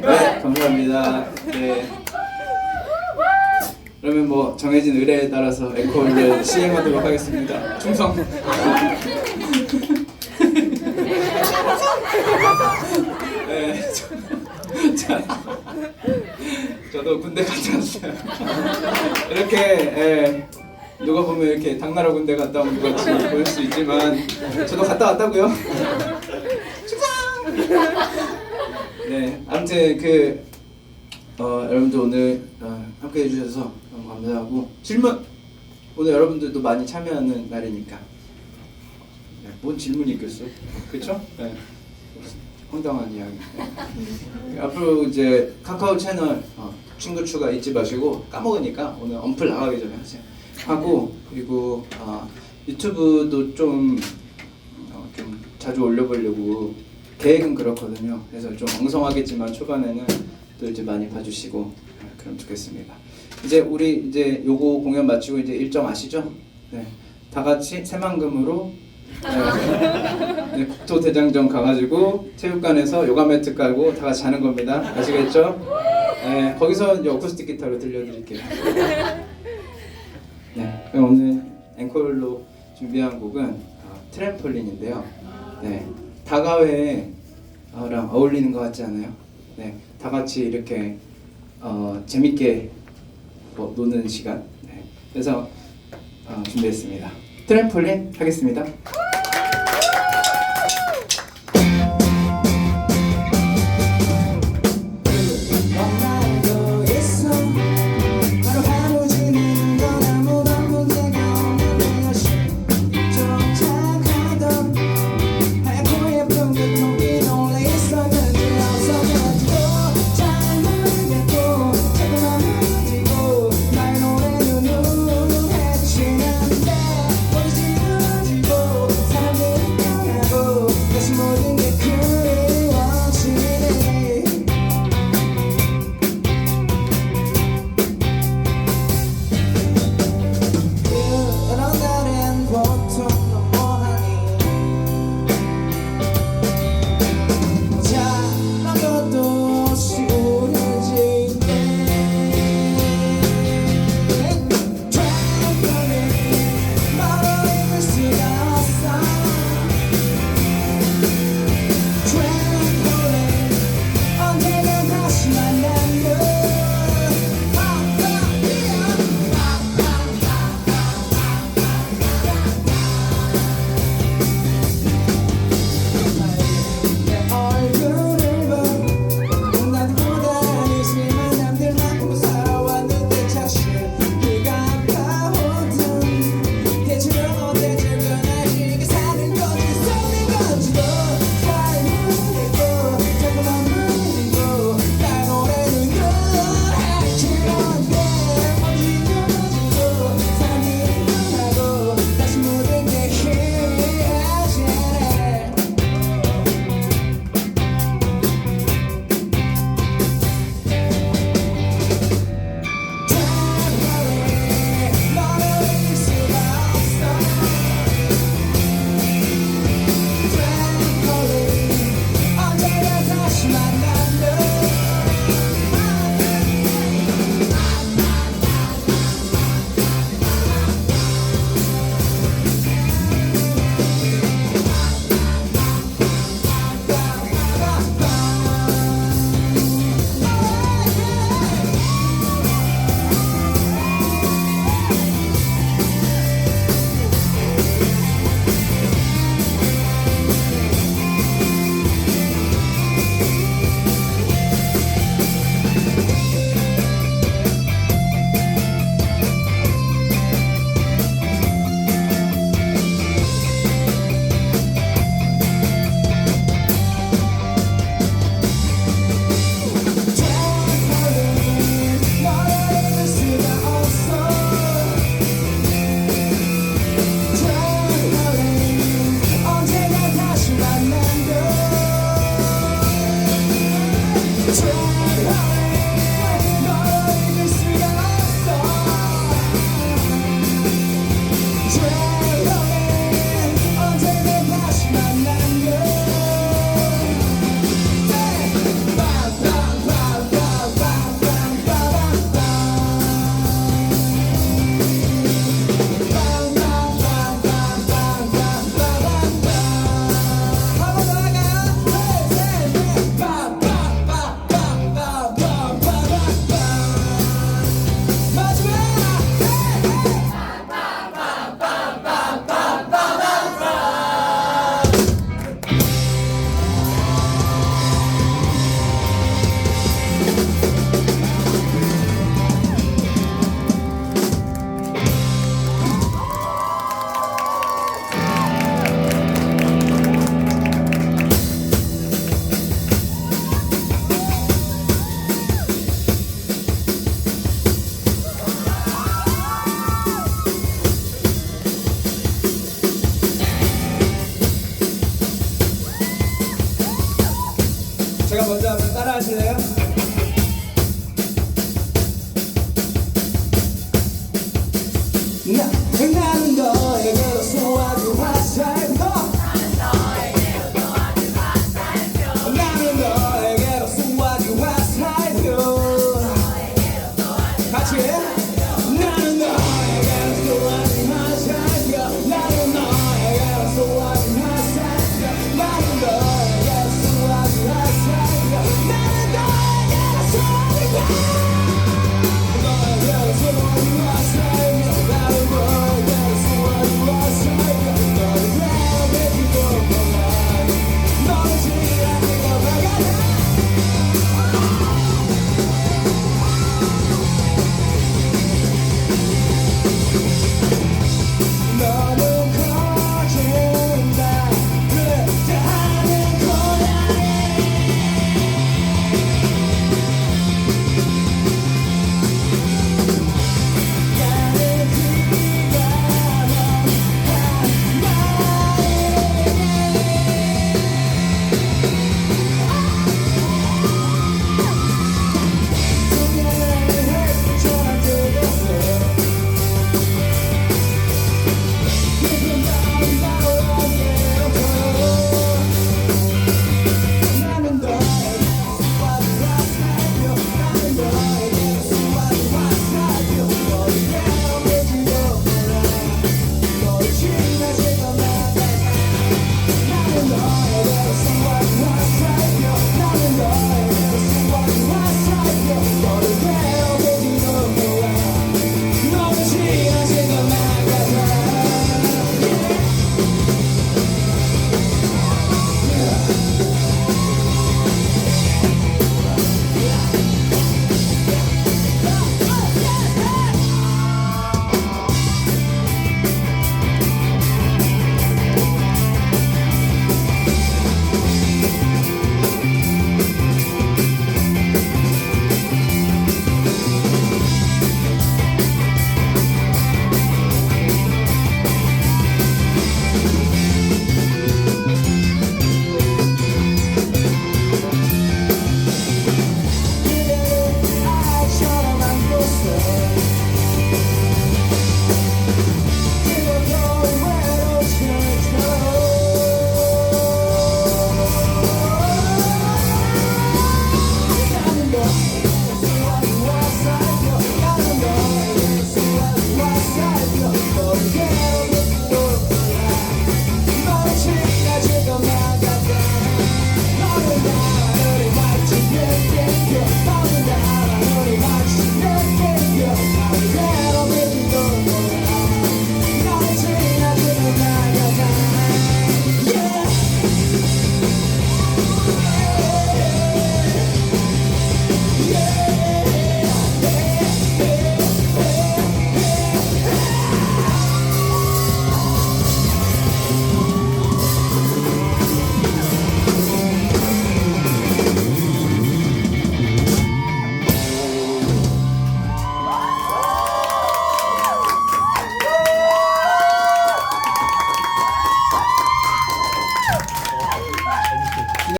네, 감사합니다. 네. 그러면 뭐 정해진 의뢰에 따라서 앵콜을 시행하도록 하겠습니다. 충성. 네. 저, 자, 저도 군대 갔다 왔어요. 이렇게 예, 누가 보면 이렇게 당나라 군대 갔다 온 것 같이 보일 수 있지만 저도 갔다 왔다고요. 네, 아무튼 그 어, 여러분들 오늘 어, 함께 해주셔서 너무 감사하고 질문 오늘 여러분들도 많이 참여하는 날이니까 네, 뭔 질문이 있겠어, 그렇죠? 네. 황당한 이야기. 네. 앞으로 이제 카카오 채널 어, 친구 추가 잊지 마시고 까먹으니까 오늘 언플 나가기 전에 하세요. 하고 그리고 어, 유튜브도 좀 어, 좀 자주 올려보려고 계획은 그렇거든요. 그래서 좀 엉성하겠지만 초반에는 또 이제 많이 봐주시고 어, 그럼 좋겠습니다. 이제 우리 이제 요거 공연 마치고 이제 일정 아시죠? 네, 다 같이 새만금으로 네, 네, 국토 대장정 가가지고 체육관에서 요가 매트 깔고 다 같이 자는 겁니다. 아시겠죠? 네, 거기서 어쿠스틱 기타로 들려드릴게요. 네, 그럼 오늘 앵콜로 준비한 곡은 어, 트램폴린인데요. 네, 다가회랑 어울리는 것 같지 않아요? 네, 다 같이 이렇게 어, 재밌게 뭐 노는 시간. 네, 그래서 어, 준비했습니다. 트램폴린 하겠습니다.